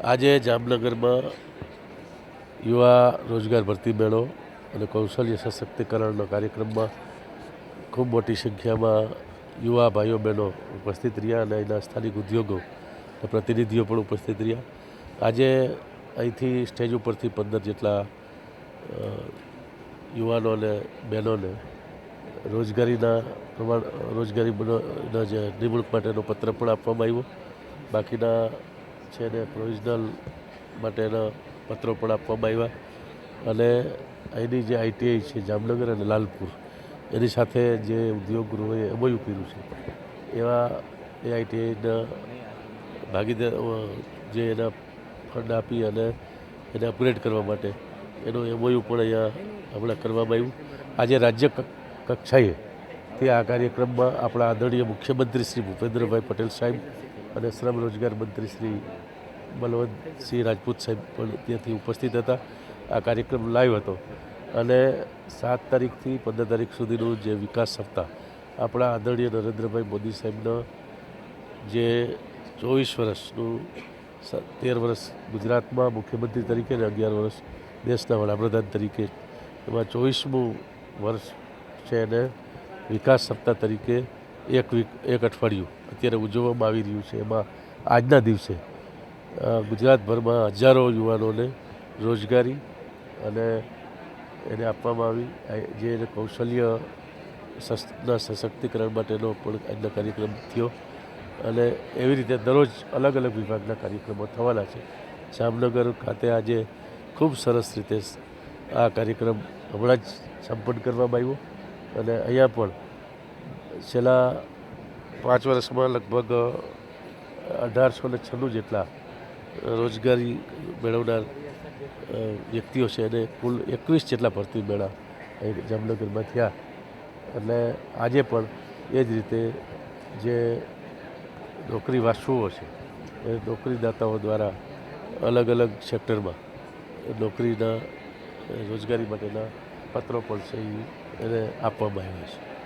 આજે જામનગરમાં યુવા રોજગાર ભરતી મેળો અને કૌશલ્ય સશક્તિકરણનો કાર્યક્રમમાં ખૂબ મોટી સંખ્યામાં યુવા ભાઈઓ બહેનો ઉપસ્થિત રહ્યા અને એના સ્થાનિક ઉદ્યોગો પ્રતિનિધિઓ પણ ઉપસ્થિત રહ્યા. આજે અહીંથી સ્ટેજ ઉપરથી પંદર જેટલા યુવાનો અને બહેનોને રોજગારીના પ્રમાણ રોજગારી જે નિમણૂક માટેનો પત્ર પણ આપવામાં આવ્યો. બાકીના છે ને પ્રોવિઝનલ માટેના પત્રો પણ આપવામાં આવ્યા. અને અહીંની જે આઈટીઆઈ છે જામનગર અને લાલપુર, એની સાથે જે ઉદ્યોગ ગૃહોએ એમઓયુ કર્યું છે, એવા એ આઈટીઆઈના ભાગીદાર જે એના ફંડ આપી અને એને અપગ્રેડ કરવા માટે એનું એમઓયુ પણ અહીંયા હમણાં કરવામાં આવ્યું. આજે રાજ્ય કક્ષાએ તે આ કાર્યક્રમમાં આપણા આદરણીય મુખ્યમંત્રી શ્રી ભૂપેન્દ્રભાઈ પટેલ સાહેબ અને શ્રમ રોજગાર મંત્રી શ્રી બલવંતસિંહ રાજપૂત સાહેબ પણ ત્યાંથી ઉપસ્થિત હતા. આ કાર્યક્રમ લાઈવ હતો. અને સાત તારીખથી પંદર તારીખ સુધીનું જે વિકાસ સપ્તાહ, આપણા આદરણીય નરેન્દ્રભાઈ મોદી સાહેબના જે ચોવીસ વર્ષનું તેર વર્ષ ગુજરાતમાં મુખ્યમંત્રી તરીકે અને અગિયાર વર્ષ દેશના વડાપ્રધાન તરીકે, એમાં ચોવીસમું વર્ષ છે એને વિકાસ સપ્તાહ તરીકે એક વીક, એક અઠવાડિયું અત્યારે ઉજવવામાં આવી રહ્યું છે. એમાં આજના દિવસે ગુજરાતભરમાં હજારો યુવાનોને રોજગારી અને એને આપવામાં આવી. જે એને કૌશલ્ય ના સશક્તિકરણ માટેનો પણ આજનો કાર્યક્રમ થયો અને એવી રીતે દરરોજ અલગ અલગ વિભાગના કાર્યક્રમો થવાના છે. જામનગર ખાતે આજે ખૂબ સરસ રીતે આ કાર્યક્રમ હમણાં જ સંપન્ન કરવામાં આવ્યો અને અહીંયા પણ છેલ્લા પાંચ વર્ષમાં લગભગ અઢારસો ને છન્નું જેટલા રોજગારી મેળવનાર વ્યક્તિઓ છે અને કુલ એકવીસ જેટલા ભરતી મેળા અહીં જામનગરમાં થયા. એટલે આજે પણ એ જ રીતે જે નોકરી વાસુઓ છે, એ નોકરીદાતાઓ દ્વારા અલગ અલગ સેક્ટરમાં નોકરીના, રોજગારી માટેના પત્રો પણ છે એને આપવામાં આવ્યા છે.